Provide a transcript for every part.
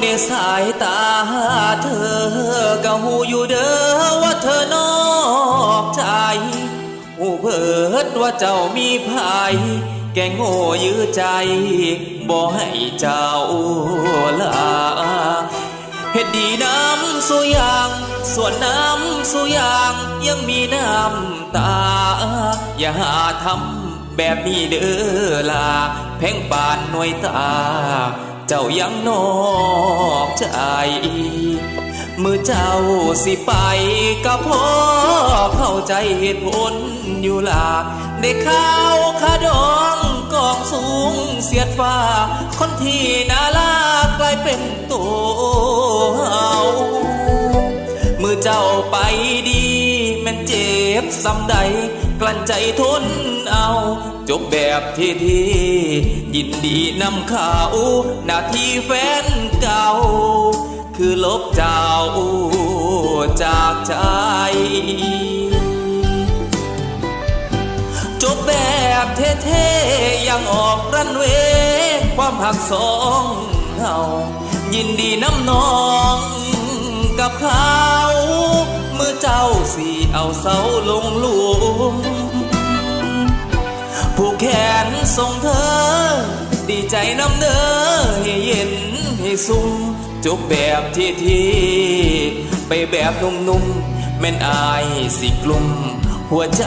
ในสายตาเธอก็หูอยู่เด้อว่าเธอนอกใจหูเพิดว่าเจ้ามีภัยแกงโง่ยื้อใจบ่ให้เจ้าลาเฮ็ดดีน้ำสุยาง ส่วนน้ำสุยางยังมีน้ำตา อย่าหาทำแบบนี้เด้อลา แพงปานหน่วยตา เจ้ายังนอกใจ มือเจ้าสิไปก็พอเข้าใจเหตุผลอยู่ล่ะได้ข้าวขาดองกองสูงเสียดฟ้า คนที่นารักกลายเป็นตัวเฮามือเจ้าไปดีแม่นเจ็บซ้ำใด กลั้นใจทนเอา จบแบบที่ที่ยินดีนำข่าวนาที่แฟนเก่า คือลบเจ้าจากใจ จบแบบเท่ๆยังออกรันเวความหักสองเฮายินดีน้ำน้องกับเขา เมื่อเจ้าสีเอาเสาลงหลุม ผู้แขนส่งเธอ ดีใจน้ำเด้อให้เย็นให้สุ่มจบแบบที่ที่ไปแบบนุ่มๆแม่นอายสิกลุ่ม หัวใจ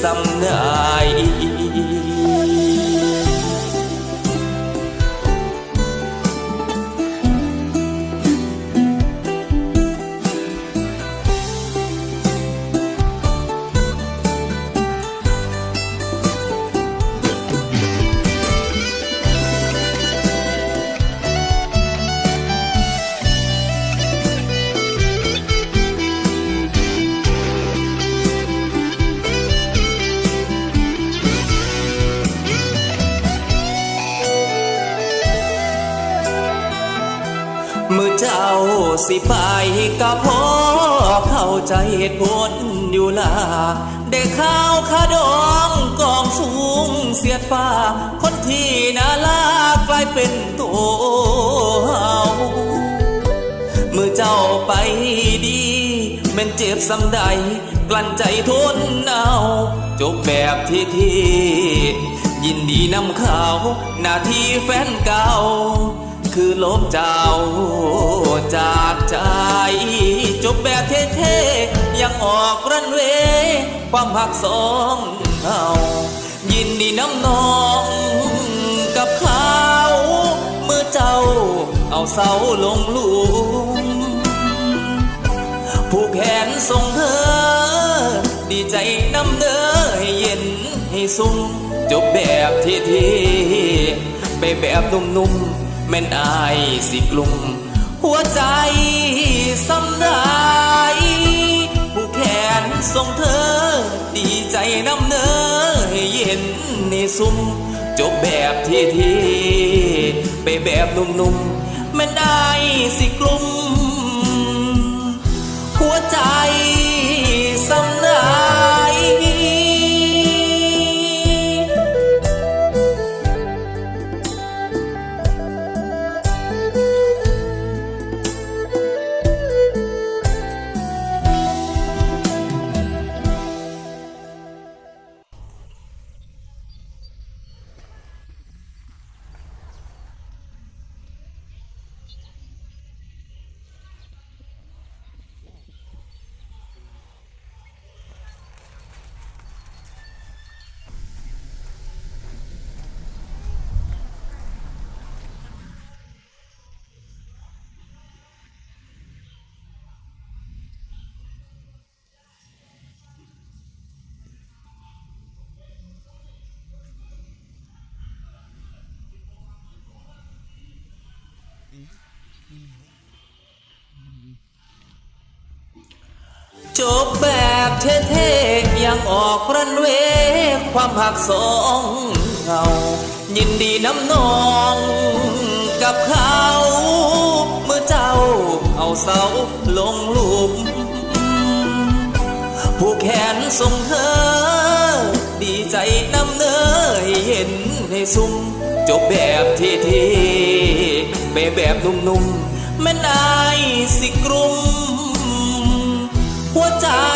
สำนายมื สิไปก็พอเข้าใจเหตุผลอยู่ล่ะได้ข้าวขาดองกองสูงเสียดฟ้า คนที่น่ารักลายเป็นตัวเฮามือเจ้าไปดีแม่นเจ็บสำใดกลั้นใจทนเอาจบแบบที่ที่ยินดีนำข่าวหน้าที่แฟนเก่า คือลบเจ้าจา จจบแบบเท่ๆ ยังออกรันเวความหักสองเฮายินดีน้ำนองกับเขาเมื่อเจ้าเอาเสาลงลุมผู้แขนส่งเธอ ดีใจน้ำเด้อให้เย็นให้สุ่มจบแบบที่ที่ไปแบบนุ่มๆแม่นอายสิกลุ่มหัวใจ ส่งเธอ ดีใจน้ำเด้อให้เย็นในซุ่มจบแบบทีทีไปแบบนุ่มๆม่นได้สิกลุ่มหัวใจสำ บแบบเท่ๆยังออกรันเวความหักสองเงา ยินดีน้ำนองกับเขา เมื่อเจ้าเอาเสาลงหลุมผู้แขนส่งเธอ ดีใจนำเนยเห็นให้สุ่มจบแบบที่ที่ไปแบบนุ่มๆแม่นายสิกรุม หัวใจ